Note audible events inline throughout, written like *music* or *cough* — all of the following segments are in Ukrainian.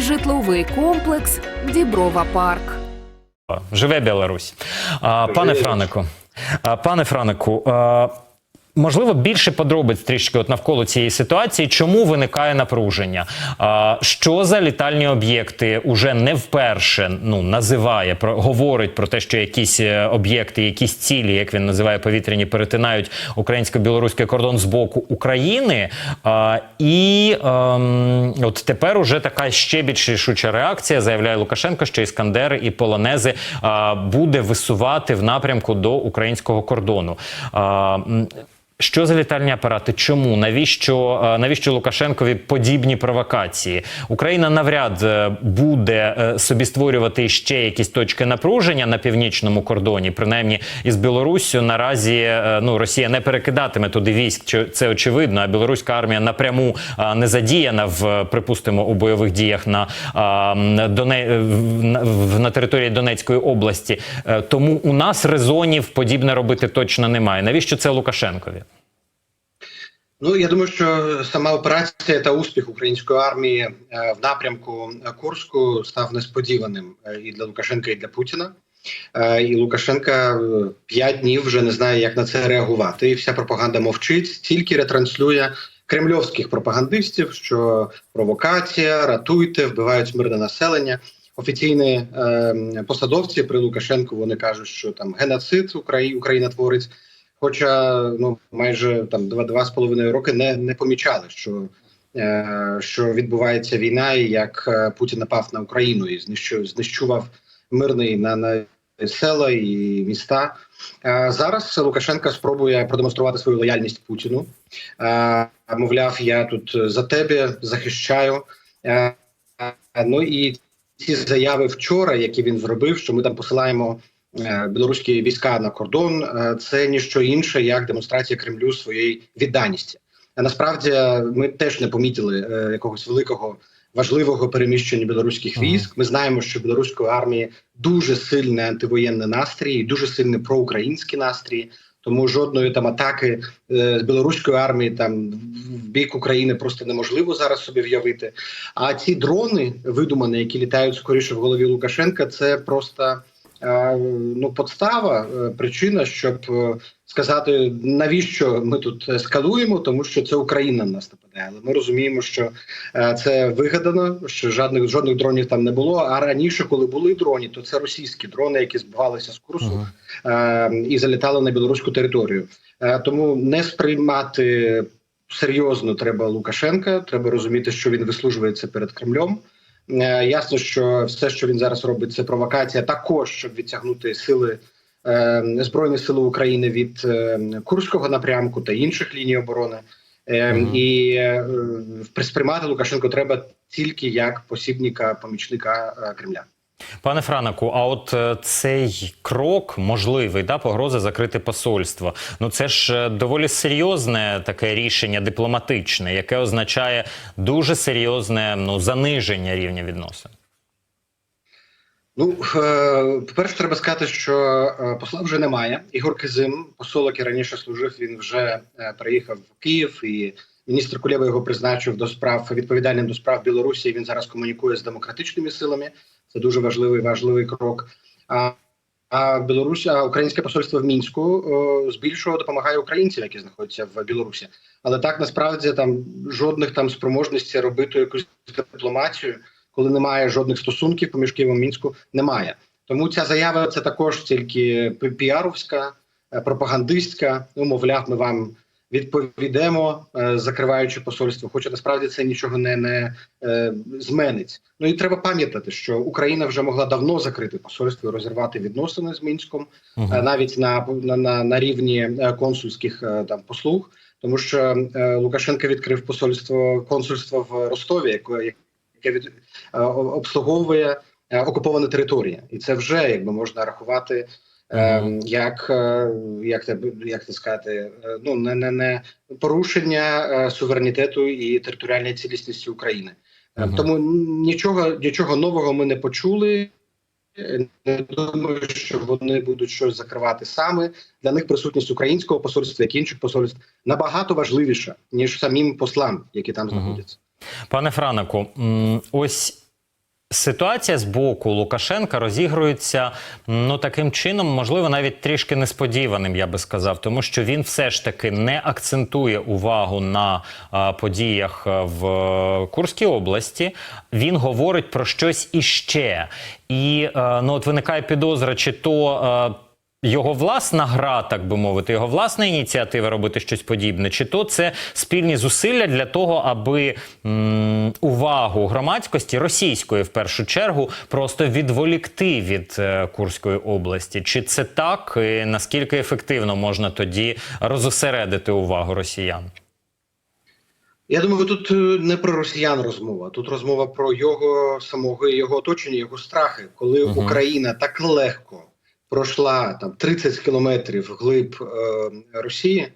житловий комплекс Діброва Парк. Живе Білорусь. Пане Франеку. пане Франику, а, можливо, більше подробиць трішки от навколо цієї ситуації. Чому виникає напруження? Що за літальні об'єкти уже не вперше ну, називає, про, говорить про те, що якісь е, об'єкти, якісь цілі, як він називає повітряні, перетинають українсько-білоруський кордон з боку України. І ем, от тепер уже така ще більш рішуча реакція, заявляє Лукашенко, що іскандери і полонези буде висувати в напрямку до українського кордону. Що за літальні апарати? Чому навіщо е, навіщо Лукашенкові подібні провокації? Україна навряд е, буде е, собі створювати ще якісь точки напруження на північному кордоні, принаймні із Білоруссю. Наразі ну Росія не перекидатиме туди військ. Це очевидно. А білоруська армія напряму не задіяна в припустимо у бойових діях на, на- території Донецької області. Тому у нас резонів подібне робити точно немає. Навіщо це Лукашенкові? Ну я думаю, що сама операція та успіх української армії е, в напрямку Курську став несподіваним е, і для Лукашенка, і для Путіна. Е, І Лукашенка п'ять днів вже не знає, як на це реагувати. І вся пропаганда мовчить, тільки ретранслює кремльовських пропагандистів, що провокація, ратуйте, вбивають мирне населення. Офіційні е, посадовці при Лукашенку вони кажуть, що там геноцид Украї- Україна творить. Хоча ну майже там два два з половиною роки не, не помічали, що, е, що відбувається війна, і як е, Путін напав на Україну і знищував мирний на, на села і міста. Е, зараз Лукашенко спробує продемонструвати свою лояльність Путіну. Е, мовляв, я тут за тебе захищаю. Е, ну і ці заяви вчора, які він зробив, що ми там посилаємо е, білоруські війська на кордон, е, це ніщо інше, як демонстрація Кремлю своєї відданості. А насправді ми теж не помітили е, якогось великого важливого переміщення білоруських військ. Ми знаємо, що білоруської армії дуже сильний антивоєнний настрій, дуже сильний проукраїнський настрій. Тому жодної там атаки е, з білоруської армії там в бік України просто неможливо зараз собі в'явити. А ці дрони видумані, які літають скоріше в голові Лукашенка, це просто е, ну подстава, е, причина, щоб е, сказати, навіщо ми тут ескалуємо, тому що це Україна на нас нападає. Але ми розуміємо, що е, це вигадано, що жодних жодних дронів там не було. А раніше, коли були дрони, то це російські дрони, які збивалися з курсу е, і залітали на білоруську територію. Тому не сприймати серйозно треба Лукашенка. Треба розуміти, що він вислужується перед Кремлем. Е, ясно, що все, що він зараз робить, це провокація, також щоб відтягнути сили е, збройні сили України від е, Курського напрямку та інших ліній оборони. І сприймати Лукашенко треба тільки як посібника, помічника Кремля. Пане Франику, а от е, цей крок можливий, да, погроза закрити посольство. Ну це ж е, доволі серйозне таке рішення дипломатичне, яке означає дуже серйозне ну заниження рівня відносин. Ну, е, по-перше, треба сказати, що посла вже немає. Ігор Кизим, посол, який раніше служив, він вже переїхав в Київ, і міністр Кулєва його призначив до справ відповідальним до справ Білорусі. Він зараз комунікує з демократичними силами. Це дуже важливий важливий крок. А а Білорусь, а українське посольство в мінську о, збільшого допомагає українцям, які знаходяться в Білорусі. Але так насправді там жодних там спроможностей робити якусь дипломатію, коли немає жодних стосунків поміж Києвом і мінську, немає. Тому ця заява це також тільки піаровська, е, пропагандистська. Ну, мовляв, ми вам відповідемо, е, закриваючи посольство. Хоча насправді це нічого не, не е, зменить. Ну і треба пам'ятати, що Україна вже могла давно закрити посольство і розірвати відносини з мінськом, е, навіть на, на, на, на рівні консульських там послуг. Тому що Лукашенко відкрив посольство консульство в Ростові, яке, яке від, обслуговує окуповані території, і це вже якби можна рахувати. Е, Мгм. як, е, як це як це сказати, е, ну не, не, не порушення е, суверенітету і територіальної цілісності України. Е, Мгм. Тому нічого нічого нового ми не почули. Е, Не думаю, що вони будуть щось закривати саме. Для них присутність українського посольства, як інших посольств, набагато важливіша ніж самим послам, які там знаходяться. Пане Франику, м, ось Ситуація з боку Лукашенка розігрується ну таким чином, можливо, навіть трішки несподіваним, я би сказав, тому що він все ж таки не акцентує увагу на а, подіях в е, Курській області. Він говорить про щось іще. І е, ну, от виникає підозра, чи то. Його власна гра, так би мовити, його власна ініціатива робити щось подібне, чи то це спільні зусилля для того, аби м, увагу громадськості російської в першу чергу просто відволікти від е, Курської області? Чи це так? І наскільки ефективно можна тоді розосередити увагу росіян? Я думаю, тут е, не про росіян розмова. Тут розмова про його самого і його оточення, його страхи, коли Мгм. Україна так легко пройшла там 30 кілометрів вглиб е, Росії,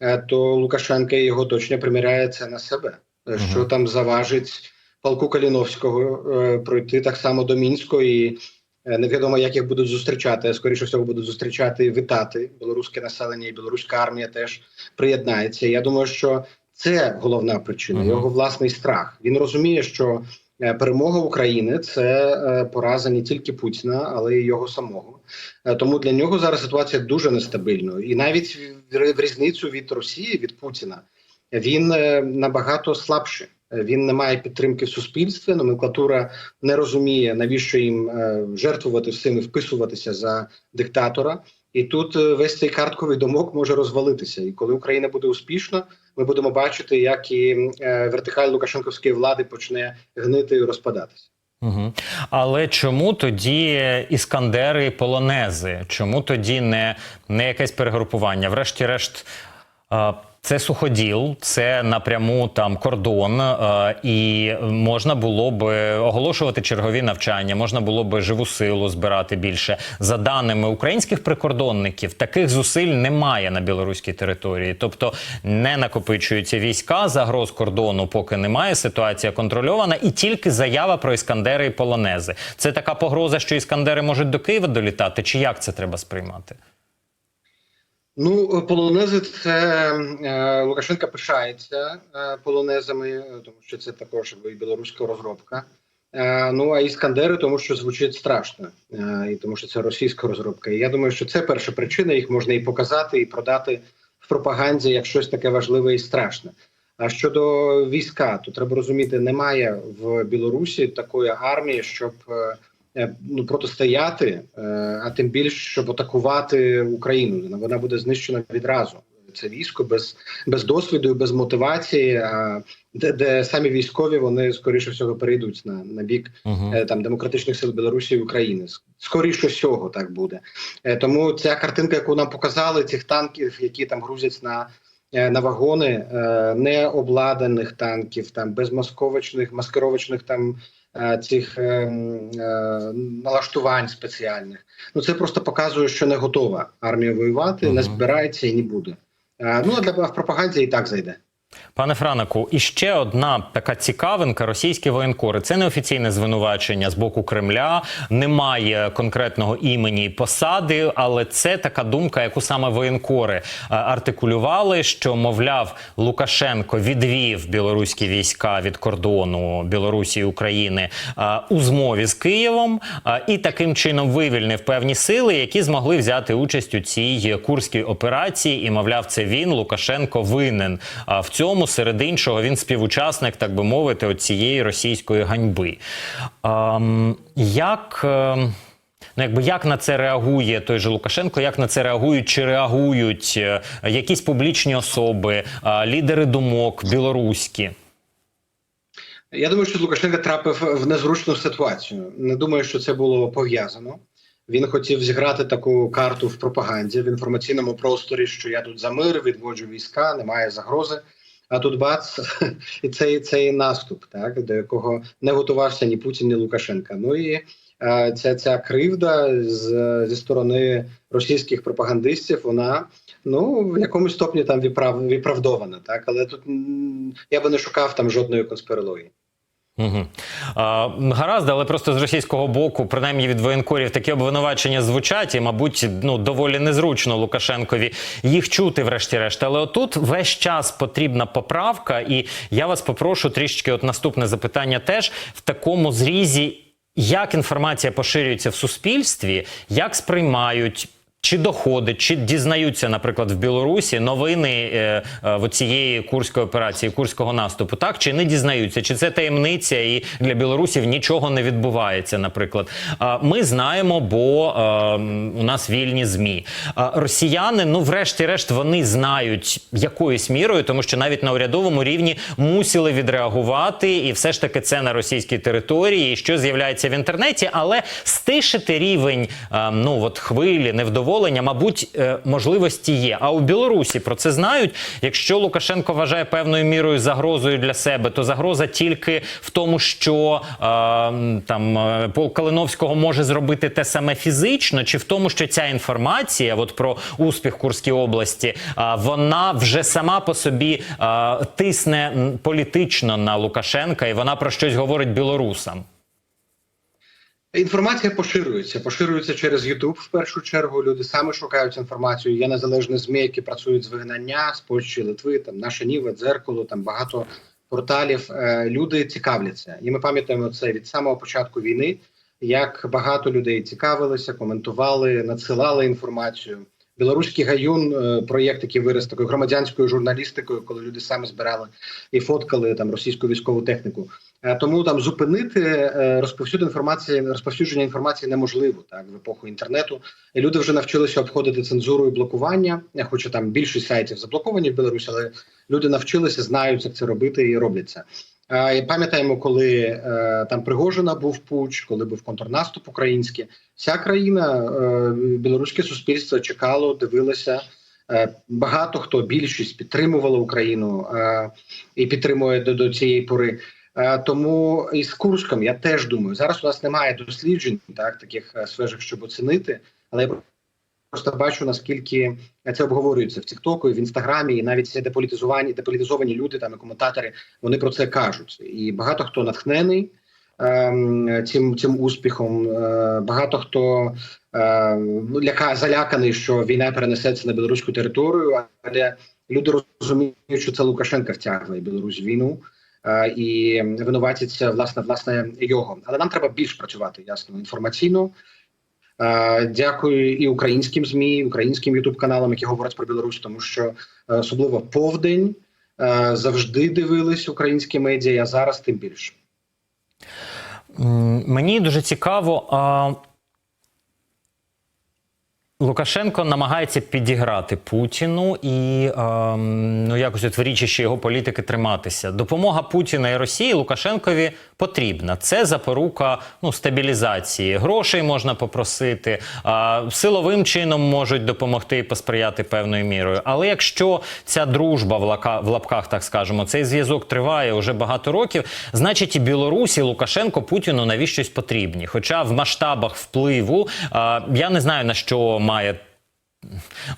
е, то Лукашенко і його оточення приміряється на себе. Е. Що там заважить полку Каліновського е, пройти так само до Мінську і. е, Невідомо, як їх будуть зустрічати. Скоріше всього, будуть зустрічати і вітати білоруське населення, і білоруська армія теж приєднається. Я думаю, що це головна причина, Мгм. його власний страх. Він розуміє, що перемога України це е, пораза не тільки Путіна, але й його самого. Е, Тому для нього зараз ситуація дуже нестабильна, і навіть в різницю від Росії від Путіна він е, набагато слабший. Е, Він не має підтримки в суспільстві. Номенклатура не розуміє, навіщо їм е, жертвувати всім і вписуватися за диктатора. І тут е, весь цей картковий домок може розвалитися. І коли Україна буде успішна, ми будемо бачити, як і е, вертикаль Лукашенковської влади почне гнити і розпадатися. Угу. Але чому тоді іскандери і полонези? Чому тоді не, не якесь перегрупування? Врешті-решт, е, це суходіл, це напряму там кордон, е, і можна було би оголошувати чергові навчання, можна було би живу силу збирати більше. За даними українських прикордонників, таких зусиль немає на білоруській території, тобто не накопичуються війська, загроз кордону, поки немає. Ситуація контрольована, і тільки заява про іскандери і полонези. Це така погроза, що іскандери можуть до Києва долітати, чи як це треба сприймати? Ну, полонези це е, Лукашенка пишається е, полонезами, е, тому що це також і білоруська розробка. Ну а іскандери, тому що звучить страшно, і тому що це російська розробка. І я думаю, що це перша причина. Їх можна і показати, і продати в пропаганді як щось таке важливе і страшне. А щодо війська, то треба розуміти, немає в Білорусі такої армії, щоб ну протистояти, е, а тим більше щоб атакувати Україну. Вона буде знищена відразу. Це військо без, без досвіду без мотивації. А де, де самі військові вони скоріше всього перейдуть на, на бік Угу. е, там демократичних сил Білорусі і України. Скоріше всього так буде. Е, Тому ця картинка, яку нам показали, цих танків, які там грузять на. Е, На вагони е, необладнаних танків, там безмасковочних маскировочних там е, цих е, м, е, налаштувань спеціальних. Ну це просто показує, що не готова армія воювати, не збирається і не буде. Ну а для в пропаганді і так зайде. Пане Франику, і ще одна така цікавинка: російські воєнкори. Це неофіційне звинувачення з боку Кремля. Немає конкретного імені і посади, але це така думка, яку саме воєнкори е, артикулювали, що мовляв Лукашенко відвів білоруські війська від кордону Білорусі і України е, у змові з Києвом, е, і таким чином вивільнив певні сили, які змогли взяти участь у цій курській операції. І мовляв, це він Лукашенко винен. В цьому серед іншого він співучасник, так би мовити, цієї російської ганьби. Ем, як. ем, Ну, якби як на це реагує той же Лукашенко, як на це реагують чи реагують е, якісь публічні особи, е, лідери думок білоруські? Я думаю, що Лукашенко трапив в незручну ситуацію. Не думаю, що це було пов'язано. Він хотів зіграти таку карту в пропаганді в інформаційному просторі, що я тут за мир, відводжу війська, немає загрози. А тут бац, *laughs* і цей цей наступ, так до якого не готувався ні Путін, ні Лукашенка. Ну і е, ця ця кривда з, зі сторони російських пропагандистів, вона ну в якомусь стопні там виправ, виправдована. Так, але тут я би не шукав там жодної конспірології. Угу. А, гаразд, але просто з російського боку, принаймні від воєнкорів, такі обвинувачення звучать, і, мабуть, ну доволі незручно Лукашенкові їх чути, врешті-решт. Але отут весь час потрібна поправка, і я вас попрошу трішечки, от наступне запитання теж в такому зрізі. як інформація поширюється в суспільстві, як сприймають. Чи доходить, чи дізнаються, наприклад, в Білорусі новини е, е, цієї курської операції, курського наступу, так чи не дізнаються, чи це таємниця, і для білорусів нічого не відбувається. Наприклад, А, ми знаємо, бо е, у нас вільні змі. А росіяни, ну врешті-решт, вони знають якоюсь мірою, тому що навіть на урядовому рівні мусили відреагувати, і все ж таки це на російській території, і що з'являється в інтернеті, але стишити рівень е, ну от хвилі невдоволення, мабуть, е, можливості є. А у Білорусі про це знають. Якщо Лукашенко вважає певною мірою загрозою для себе, то загроза тільки в тому, що е, там Пол Калиновського може зробити те саме фізично, чи в тому, що ця інформація, от про успіх Курській області, е, вона вже сама по собі е, тисне політично на Лукашенка, і вона про щось говорить білорусам. Інформація поширюється, поширюється через YouTube в першу чергу. Люди саме шукають інформацію. Є незалежні змі, які працюють з вигнання з Польщі, Литви, там наша Ніва, дзеркало, там багато порталів. Е, Люди цікавляться, і ми пам'ятаємо це від самого початку війни. Як багато людей цікавилися, коментували, надсилали інформацію. Білоруський гаюн е, проєкт, який виріс такою громадянською журналістикою, коли люди самі збирали і фоткали там російську військову техніку. Е, Тому там зупинити е, розповсюд інформації, розповсюдження інформації неможливо так в епоху інтернету. Люди вже навчилися обходити цензуру і блокування. Хоча там більшість сайтів заблоковані в Білорусі, але люди навчилися, знають, як це робити і роблять це. Пам'ятаємо, коли е, там Пригожина був пуч, коли був контрнаступ український. Вся країна, е, білоруське суспільство чекало, дивилося. Е, Багато хто більшість підтримувала Україну і підтримує до, до цієї пори. Тому і з Курском я теж думаю, зараз у нас немає досліджень, так таких свіжих, щоб оцінити, але я просто бачу наскільки це обговорюється в Тіктоку, і в інстаграмі, і навіть ці деполітизовані, деполітизовані люди там і коментатори вони про це кажуть. І багато хто натхнений ем, цим цим успіхом. Е, багато хто е, ну, ляка заляканий, що війна перенесеться на білоруську територію, але люди розуміють, що це Лукашенка втягли Білорусь війну. е, І винуватиться власне власне його, але нам треба більш працювати ясно інформаційно. Е, Дякую і українським змі, і українським ютуб каналам, які говорять про Білорусь, тому що е, особливо повдень е, завжди дивились українські медіа. А зараз тим більше. Мені дуже цікаво. Лукашенко намагається підіграти Путіну і ем, ну якось от в річищі його політики триматися. Допомога Путіна і Росії Лукашенкові потрібна. Це запорука ну, стабілізації. Грошей можна попросити, а, силовим чином можуть допомогти і посприяти певною мірою. Але якщо ця дружба в, лака, в лапках, так скажемо, цей зв'язок триває вже багато років, значить і Білорусі Лукашенко Путіну навіщось потрібні. Хоча в масштабах впливу а, я не знаю на що має.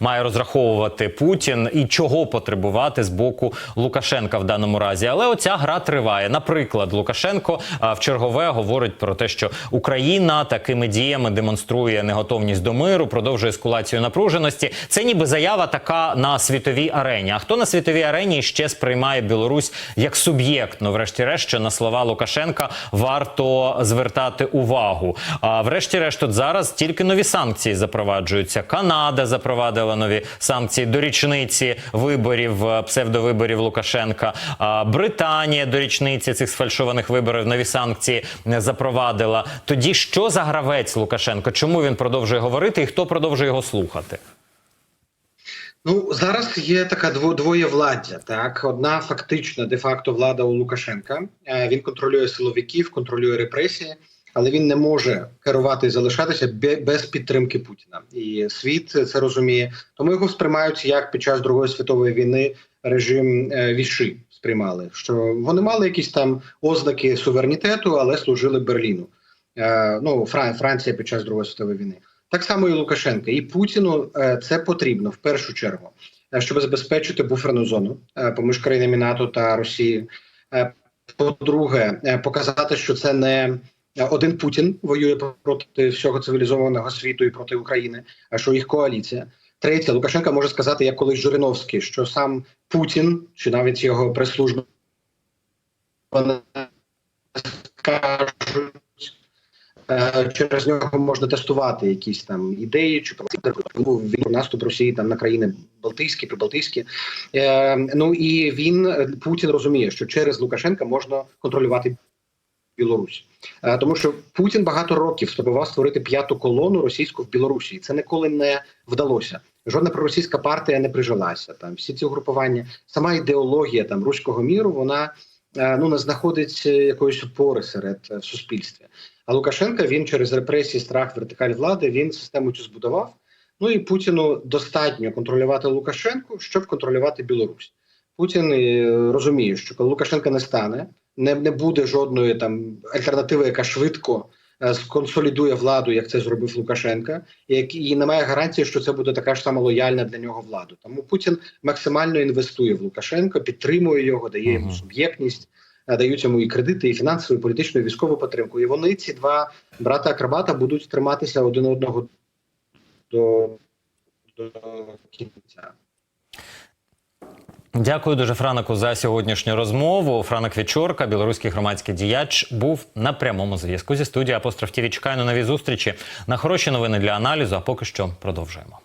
Має розраховувати Путін і чого потребувати з боку Лукашенка в даному разі. Але оця гра триває. Наприклад, Лукашенко в чергове говорить про те, що Україна такими діями демонструє неготовність до миру, продовжує ескалацію напруженості. Це ніби заява така на світовій арені. А хто на світовій арені ще сприймає Білорусь як суб'єкт? Ну, врешті-решт, що на слова Лукашенка варто звертати увагу. А врешті-решт, зараз тільки нові санкції запроваджуються. Канада запровадила нові санкції до річниці виборів, е, псевдовиборів Лукашенка. Британія до річниці цих сфальшованих виборів нові санкції не запровадила. Тоді що за гравець Лукашенко? Чому він продовжує говорити і хто продовжує його слухати? Ну зараз є така дво, двоєвладдя. Так, одна фактична де-факто влада у Лукашенка. Е, Він контролює силовиків, контролює репресії, але він не може керувати і залишатися бе- без підтримки Путіна. І світ це розуміє. Тому його сприймають як під час Другої світової війни режим е, Віши сприймали, що вони мали якісь там ознаки суверенітету, але служили Берліну. Е, Ну, Фран- Франція під час Другої світової війни. Так само і Лукашенка, і Путіну е, це потрібно в першу чергу, щоб забезпечити буферну зону поміж країнами НАТО та Росією. Е, По-друге, показати, що це не один Путін воює проти всього цивілізованого світу і проти України, а що їх коаліція. Третє, Лукашенка може сказати, як колись Жириновський, що сам Путін чи навіть його прес-служба скажуть е, через нього можна тестувати якісь там ідеї чи він наступ Росії там на країни Балтійські, Прибалтійські. Е, ну і він е, Путін розуміє, що через Лукашенка можна контролювати Білорусь. Е, Тому що Путін багато років спробував створити п'яту колону російську в Білорусі. І Це ніколи не вдалося. Жодна проросійська партія не прижилася. Там всі ці угрупування, сама ідеологія там руського міру, вона е, ну не знаходить якоїсь опори серед е, в суспільстві. А Лукашенка він через репресії, страх, вертикаль влади він систему цю збудував. Ну і Путіну достатньо контролювати Лукашенку, щоб контролювати Білорусь. Путін розуміє, що коли Лукашенка не стане, не, не буде жодної там альтернативи, яка швидко е, сконсолідує владу, як це зробив Лукашенка, і, як- і немає гарантії, що це буде така ж сама лояльна для нього влада. Тому Путін максимально інвестує в Лукашенка, підтримує його, дає йому суб'єктність, е, дають йому і кредити, і фінансову, і політичну, і військову підтримку. І вони, ці два брата акробата, будуть триматися один одного до, до кінця. Дякую дуже Франаку за сьогоднішню розмову. Франак Вічорка, білоруський громадський діяч, був на прямому зв'язку зі студією Апостроф ТІВІ. Чекаю на нові зустрічі на хороші новини для аналізу. А поки що продовжуємо.